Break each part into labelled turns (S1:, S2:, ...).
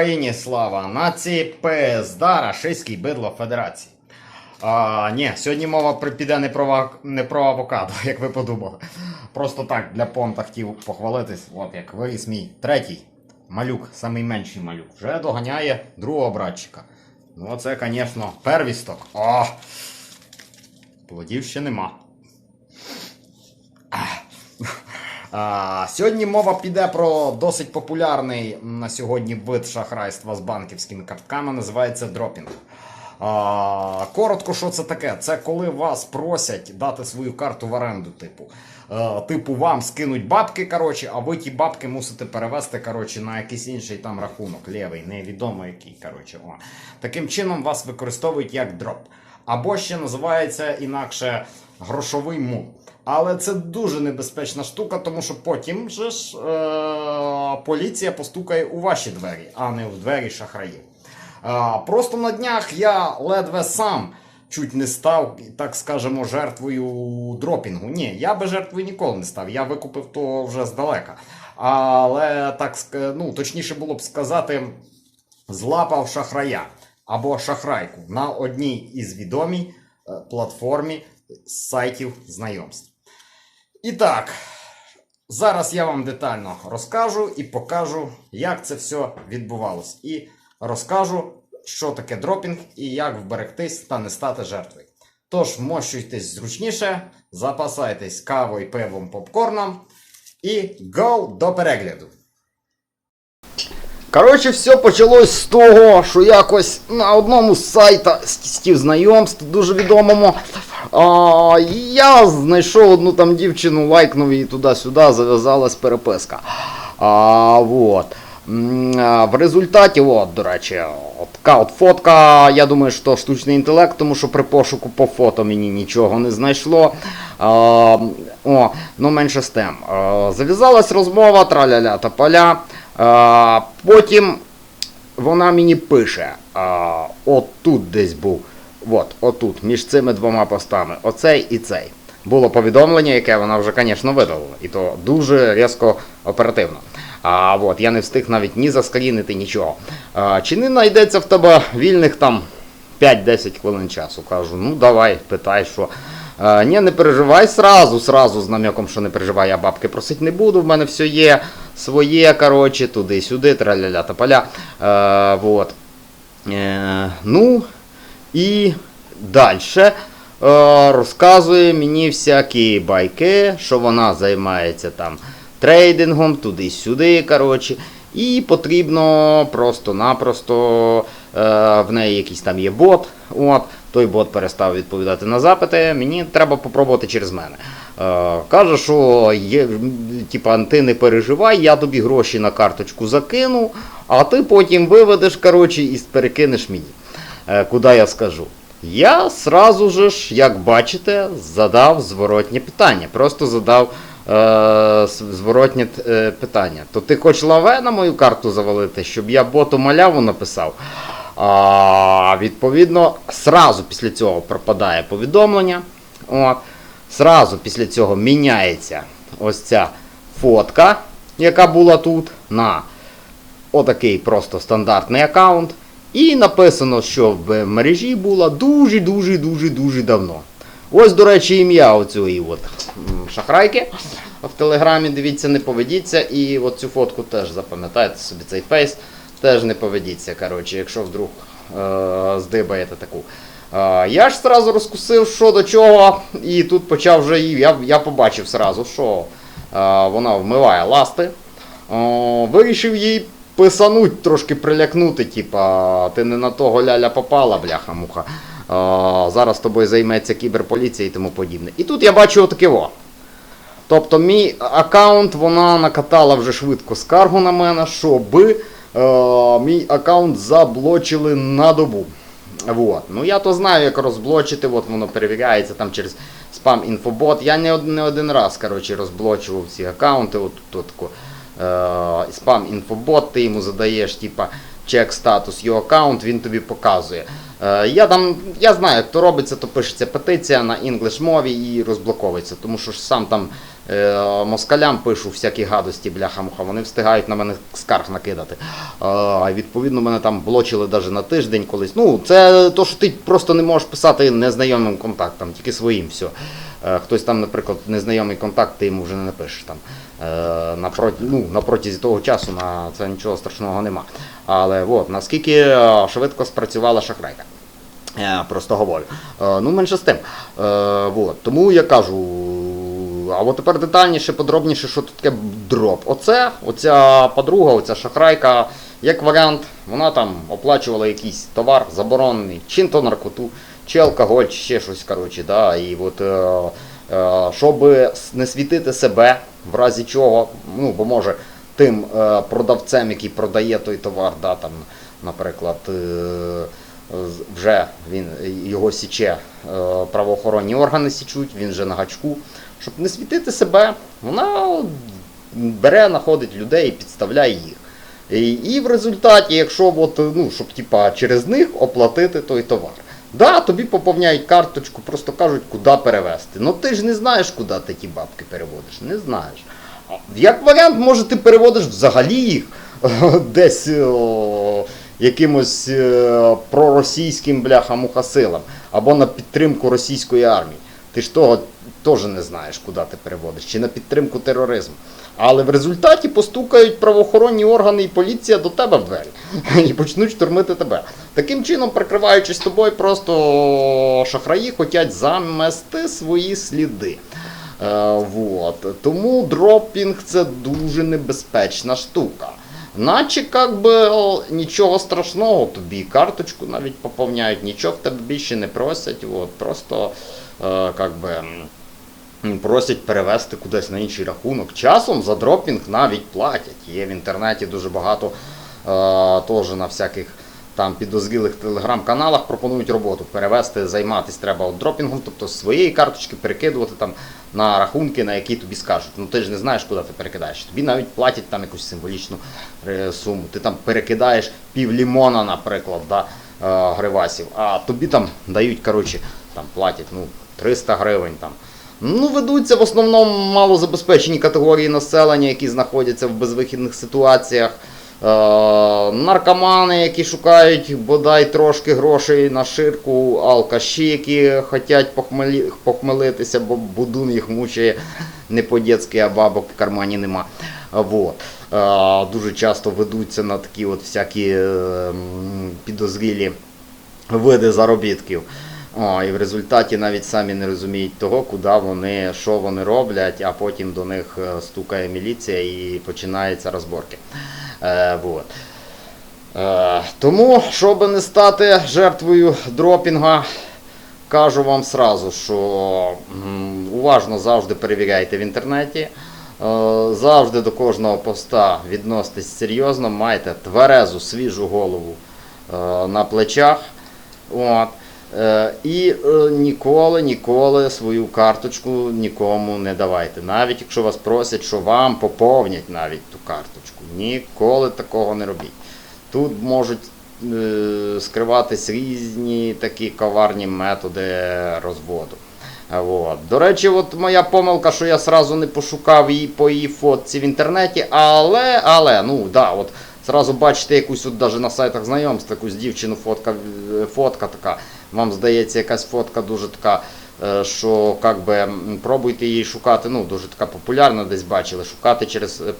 S1: Україні слава! Нації ПСДА Рашистський бидло Федерації. А, ні, сьогодні мова піде не про, не про авокадо, як ви подумали. Просто так для понта хотів похвалитись. От як виріс мій третій малюк, самий менший малюк, вже доганяє другого братчика. Ну, це, звісно, первісток. О! Плодів ще нема. А, сьогодні мова піде про досить популярний на сьогодні вид шахрайства з банківськими картками, називається дропінг. А, коротко, що це таке? Це коли вас просять дати свою карту в оренду, типу. Е, типу, вам скинуть бабки, коротше, а ви ті бабки мусите перевести коротше, на якийсь інший там рахунок, лівий, невідомо який. Коротше, о. Таким чином вас використовують як дроп. Або ще називається інакше грошовий мул. Але це дуже небезпечна штука, тому що потім же ж е- поліція постукає у ваші двері, а не в двері шахраїв. Е, просто на днях я ледве сам чуть не став, так скажемо, жертвою дропінгу. Ні, я би жертвою ніколи не став. Я викупив то вже здалека. Але так ну, точніше було б сказати, злапав шахрая або шахрайку на одній із відомій е, платформі сайтів знайомств. І так, зараз я вам детально розкажу і покажу, як це все відбувалось. І розкажу, що таке дропінг і як вберегтись та не стати жертвою. Тож, мощуйтесь зручніше, запасайтесь кавою, пивом, попкорном і go до перегляду. Коротше, все почалось з того, що якось на одному з сайта стів знайомств, дуже відомому. А, я знайшов одну там дівчину, лайкнув її туди-сюди, зав'язалась переписка. А, вот. В результаті, от, до речі, от така от фотка, я думаю, що штучний інтелект, тому що при пошуку по фото мені нічого не знайшло. А, о, ну менше з тим. А, зав'язалась розмова, траля-ля та поля. Потім вона мені пише, а, от тут десь був. От, отут, між цими двома постами, оцей і цей. Було повідомлення, яке вона вже, звісно, видалила. І то дуже різко оперативно. А от, я не встиг навіть ні заскрінити, нічого. А, чи не знайдеться в тебе вільних там 5-10 хвилин часу? Кажу, ну давай, питай, що. А, ні, не переживай сразу, сразу з намеком, що не переживай, я бабки просить не буду, в мене все є своє, коротше, туди-сюди, траля-ля та поля. А, вот. Е, ну, і далі е, розказує мені всякі байки, що вона займається там трейдингом, туди-сюди. коротше. І потрібно просто-напросто е, в неї якийсь там є бот. От, той бот перестав відповідати на запити. Мені треба попробувати через мене. Е, каже, що є, типа, ти не переживай, я тобі гроші на карточку закину, а ти потім виведеш коротше, і перекинеш мені. Е, куди я скажу. Я сразу же ж, як бачите, задав зворотнє питання. Просто задав е, зворотнє е, питання. То ти хочеш лаве на мою карту завалити, щоб я боту маляву написав? А, відповідно, сразу після цього пропадає повідомлення. От. Сразу після цього міняється ось ця фотка, яка була тут, на отакий просто стандартний аккаунт. І написано, що в мережі була дуже-дуже дуже дуже давно. Ось, до речі, ім'я оцієї от шахрайки в телеграмі. Дивіться, не поведіться. І от цю фотку теж запам'ятайте собі цей фейс. Теж не поведіться, коротше, якщо вдруг е- здибаєте таку. Е, я ж сразу розкусив, що до чого, і тут почав вже. Я, я побачив сразу, що е, вона вмиває ласти. О, вирішив їй писануть, трошки прилякнути, типа, ти не на того ляля попала, бляха-муха. Зараз тобою займеться кіберполіція і тому подібне. І тут я бачу отаке во. Тобто мій аккаунт вона накатала вже швидко скаргу на мене, щоб е, мій аккаунт заблочили на добу. Вот. Ну я то знаю, як розблочити, от воно перевіряється там через спам інфобот. Я не, од- не один раз коротше, розблочував ці аккаунти. От тако, е, спам інфобот, ти йому задаєш, типа, чек статус його аккаунт, він тобі показує. Е, я там, я знаю, як то робиться, то пишеться петиція на інглиш мові і розблоковується, тому що ж сам там е, москалям пишу всякі гадості, бляха-муха, вони встигають на мене скарг накидати. А відповідно, мене там блочили навіть на тиждень колись. Ну, це то, що ти просто не можеш писати незнайомим контактам, тільки своїм все. Е, Хтось там, наприклад, незнайомий контакт, ти йому вже не напишеш там. Е, ну, протязі того часу на це нічого страшного нема. Але от, наскільки е, швидко спрацювала шахрайка. Я просто говорю. Е, ну, менше з тим. Е, вот. Тому я кажу. А от тепер детальніше, подробніше, що тут таке дроп. Оце, оця подруга, оця шахрайка, як варіант, вона там оплачувала якийсь товар заборонений, чи то наркоту, чи алкоголь, чи ще щось. коротше, да, І от, е, е, щоб не світити себе, в разі чого, ну, бо може тим е, продавцем, який продає той товар, да, там, наприклад, е, вже він його січе правоохоронні органи січуть, він вже на гачку. Щоб не світити себе, вона бере, знаходить людей і підставляє їх. І, і в результаті, якщо от, ну, щоб типа, через них оплатити той товар. Да, тобі поповняють карточку, просто кажуть, куди перевезти. Ну ти ж не знаєш, куди ти ті бабки переводиш. Не знаєш. Як варіант, може, ти переводиш взагалі їх десь о, якимось е, проросійським бляхам силам або на підтримку російської армії. Ти ж того теж не знаєш, куди ти переводиш, чи на підтримку тероризму. Але в результаті постукають правоохоронні органи і поліція до тебе в двері і почнуть штурмити тебе. Таким чином, прикриваючись тобою, просто шахраї хочуть замести свої сліди. Е, вот. Тому дропінг це дуже небезпечна штука. Наче як би нічого страшного, тобі карточку навіть поповняють, нічого в тебе більше не просять. От, просто как би, просять перевести кудись на інший рахунок. Часом за дропінг навіть платять. Є в інтернеті дуже багато е, теж на всяких там підозрілих телеграм-каналах пропонують роботу. Перевести, займатися треба от дропінгом, тобто з своєї карточки перекидувати там на рахунки, на які тобі скажуть. Ну ти ж не знаєш, куди ти перекидаєш. Тобі навіть платять там якусь символічну е, суму. Ти там перекидаєш пів лімона, наприклад, да, е, гривасів, а тобі там дають, коротше, там платять ну, 300 гривень там. Ну, ведуться в основному малозабезпечені категорії населення, які знаходяться в безвихідних ситуаціях. Е, наркомани, які шукають бодай трошки грошей на ширку, алкаші, які хочуть похмелі, похмелитися, бо будун їх мучає не по-дєцьки, а бабок в кармані нема. Вот. Е, дуже часто ведуться на такі от всякі е, підозрілі види заробітків. О, і в результаті навіть самі не розуміють того, куди вони, що вони роблять, а потім до них е, стукає міліція і починаються розборки. Е, вот. Е, тому, щоб не стати жертвою дропінга, кажу вам сразу, що уважно завжди перевіряйте в інтернеті. Е, Завжди до кожного поста відноситесь серйозно, майте тверезу, свіжу голову е, на плечах. От. Е, І е, ніколи, ніколи свою карточку нікому не давайте. Навіть якщо вас просять, що вам поповнять навіть ту карточку. Ніколи такого не робіть. Тут можуть е, скриватись різні такі коварні методи розводу. А Вот. До речі, от моя помилка, що я сразу не пошукав її по її фотці в інтернеті, але, але, ну да, от зразу бачите якусь от даже на сайтах знайомств, якусь дівчину фотка, фотка така. Вам здається, якась фотка дуже така, е, що как би, пробуйте її шукати, ну дуже така популярна, десь бачили, шукати через е,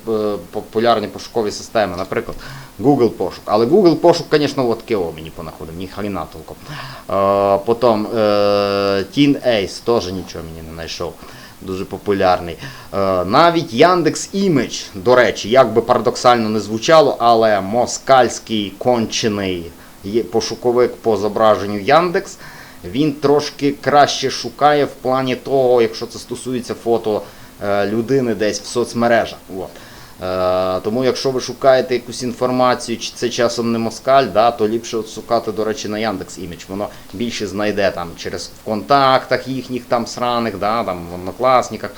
S1: популярні пошукові системи, наприклад, Google пошук. Але Google пошук, звісно, от КО мені понаходив, ні хрена толком. Е, Потім Teen Ace теж нічого мені не знайшов. Дуже популярний. Навіть Яндекс Імідж, до речі, як би парадоксально не звучало, але москальський кончений пошуковик по зображенню Яндекс, він трошки краще шукає в плані того, якщо це стосується фото е, людини десь в соцмережах. От. Е, тому якщо ви шукаєте якусь інформацію, чи це часом не москаль, да, то ліпше шукати, до речі, на Яндекс Імідж. Воно більше знайде там через контактах їхніх там сраних, да, там в однокласниках.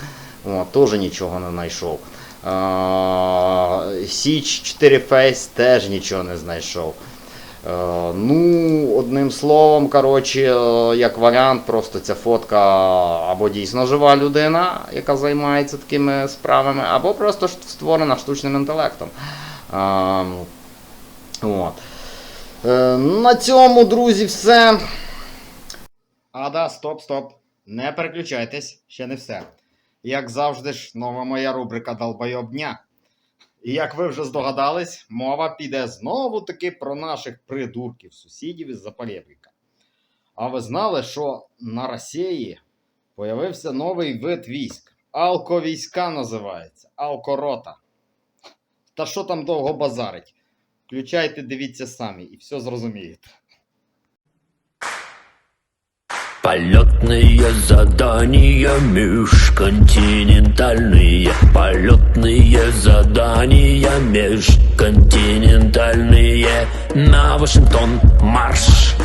S1: От, теж нічого не знайшов. Е, Січ 4 Face теж нічого не знайшов. Е, ну, одним словом, коротше, е, як варіант, просто ця фотка або дійсно жива людина, яка займається такими справами, або просто створена штучним інтелектом. Е, от. На цьому, друзі, все. А, да, стоп, стоп. Не переключайтесь, ще не все. Як завжди ж, нова моя рубрика Долбойоб дня. І як ви вже здогадались, мова піде знову таки про наших придурків, сусідів із Запорєбріка. А ви знали, що на Росії появився новий вид військ. Алковійська називається. Алкорота. Та що там довго базарить? Включайте, дивіться самі і все зрозумієте.
S2: Полетные задания межконтинентальные. Полетные задания межконтинентальные. На Вашингтон марш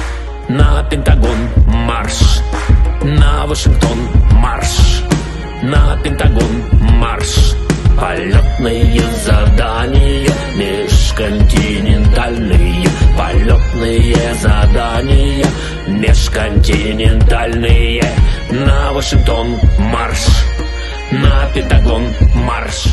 S2: На Пентагон марш На Вашингтон марш На Пентагон марш. Полетные задания межконтинентальные. Полетные задания межконтинентальные На Вашингтон марш На Пентагон марш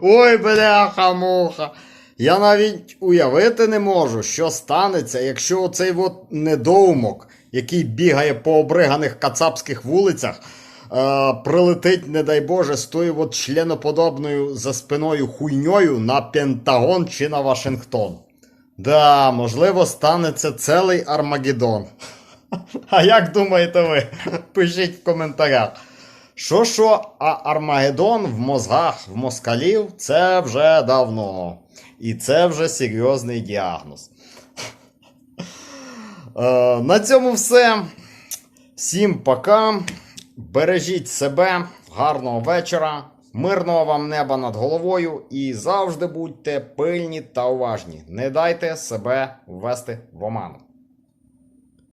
S1: Ой, бляха-муха. Я навіть уявити не можу, що станеться, якщо оцей от недоумок, який бігає по обриганих кацапських вулицях, е, прилетить, не дай Боже, з тою от членоподобною за спиною хуйньою на Пентагон чи на Вашингтон. Да, можливо, станеться цілий Армагеддон. А як думаєте ви? Пишіть в коментарях. Що що, а Армагеддон в мозгах в москалів це вже давно. І це вже серйозний діагноз. Е, на цьому все. Всім пока. Бережіть себе, гарного вечора, мирного вам неба над головою і завжди будьте пильні та уважні. Не дайте себе ввести в оману.